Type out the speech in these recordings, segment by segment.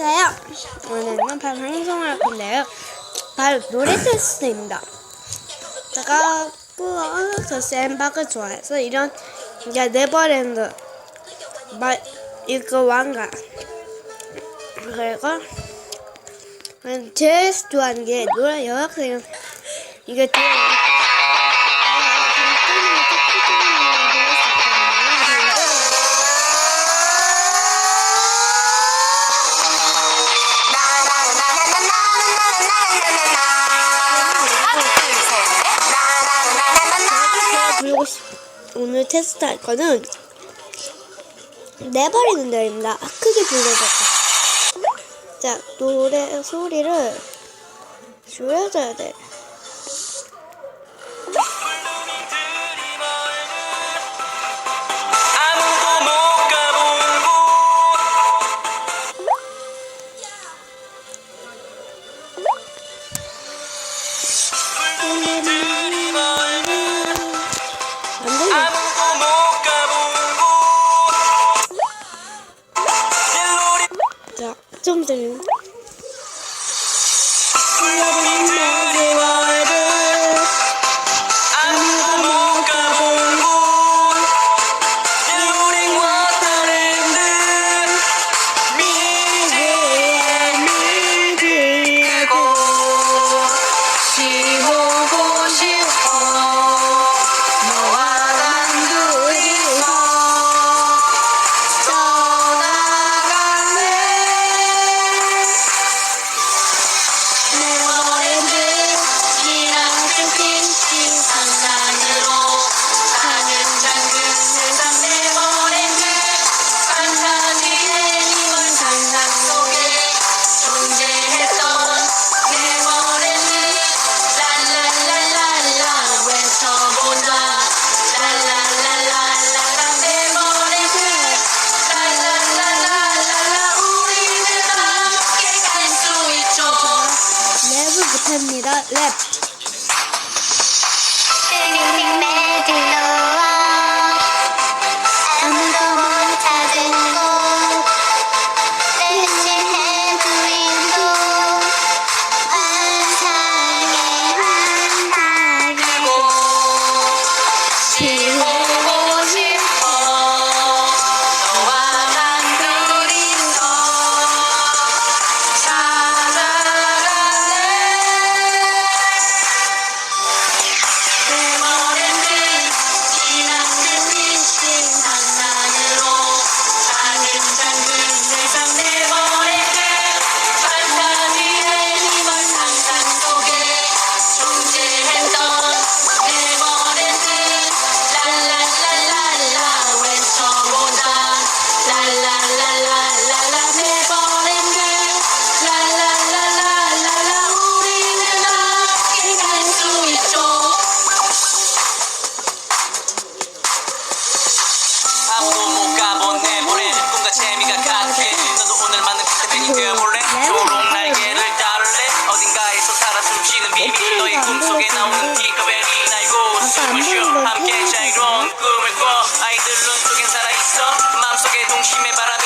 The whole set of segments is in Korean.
안녕하세요. 오늘은 바로 방송을 할 건데요. 바로 노래 테스트입니다. 제가 꾸어서 샌박을 좋아해서 이런 이게 네버랜드 말 이거 왕가 그리고 제일 좋아하는 게 노래 여학생 이게 제일 테스트할 거는 내버리는 데입니다. 아, 크게 불러줬고. 자, 노래 소리를 줄여줘야 돼. left. 동심의 바람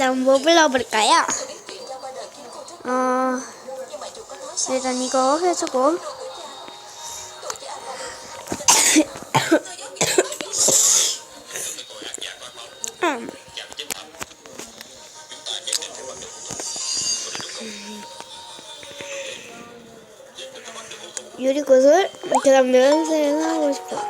자, 뭐 불러볼까요? 어, 일단 이거 해주고. 음. 음. 유리구슬, 그 다음 면세는 하고 싶어.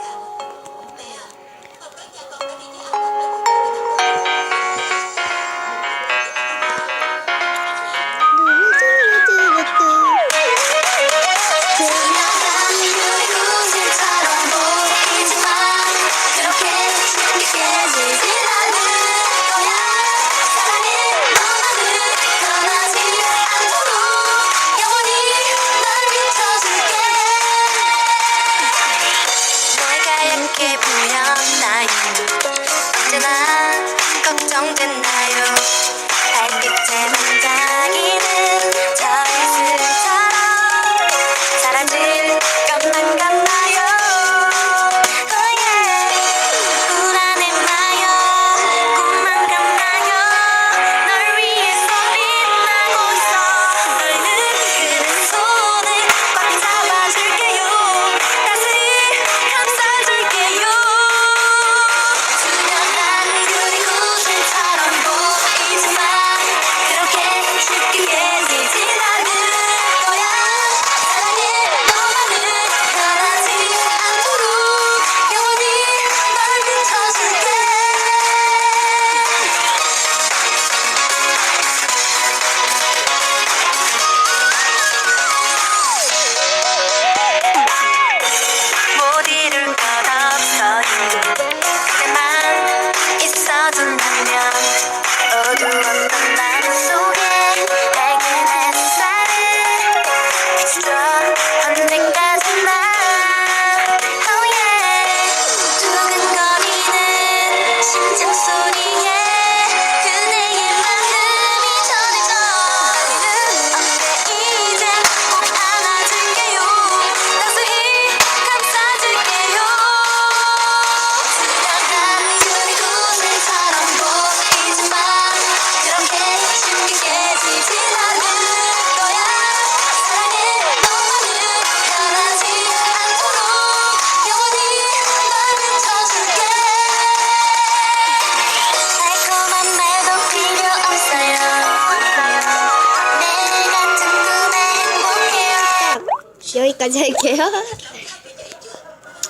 여기까지 할게요.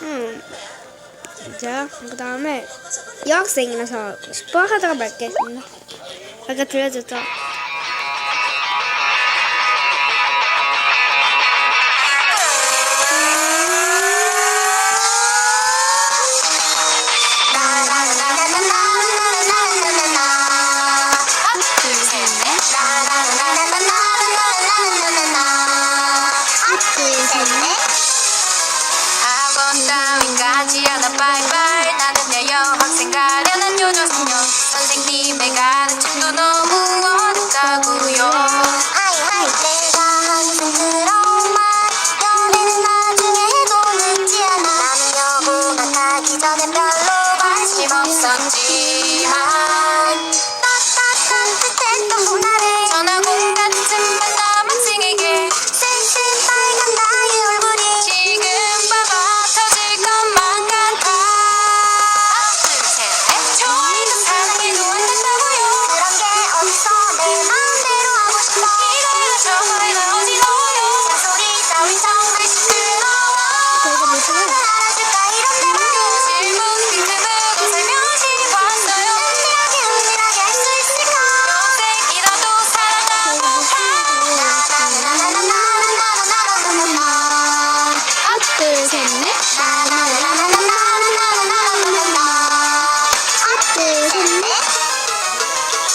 음. 진짜. 그 다음에 여학생이라서 슈퍼하다가 말겠습니다. 아까 들려줬죠? 선생님의 가르침도 넣어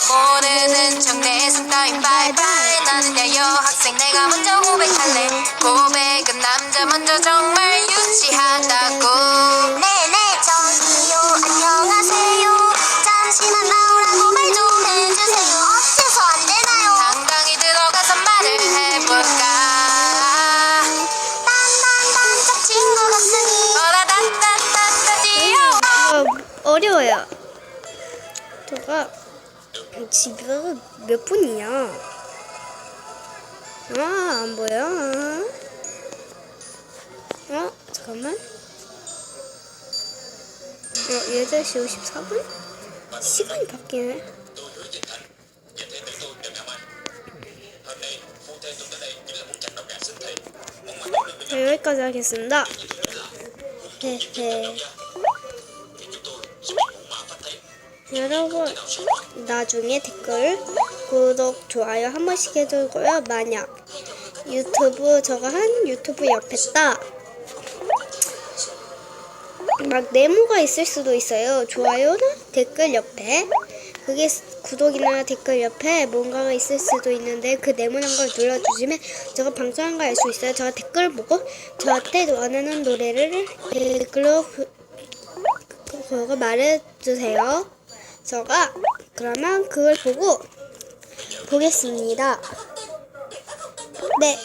모르는 척내손 따윈 바이바이 나는 여학생 내가 먼저 고백할래. 고백은 남자 먼저 정말 유치하다고. 네네 저기요. 안녕하세요. 잠시만 나오라고 말 좀 해주세요. 어째서 안 되나요? 당당히 들어가서 말을 해볼까? 딴딴딴 짝친구 같으니. 어라단딴딴 따지요 어, 어려워요. 토가 지금 몇 분이야? 아, 안 보여. 어, 잠깐만. 어, 8시 54분? 시간이 바뀌네. 자, 여기까지 하겠습니다. 헤헤. 여러분, 나중에 댓글, 구독, 좋아요 한 번씩 해주고요. 만약 유튜브, 저거 한 유튜브 옆에 딱, 막 네모가 있을 수도 있어요. 좋아요나 댓글 옆에. 그게 구독이나 댓글 옆에 뭔가가 있을 수도 있는데 그 네모난 걸 눌러주시면 제가 방송한 걸 알 수 있어요. 제가 댓글 보고 저한테 원하는 노래를 댓글로 그거 말해주세요. 제가 그러면 그걸 보고 보겠습니다. 네,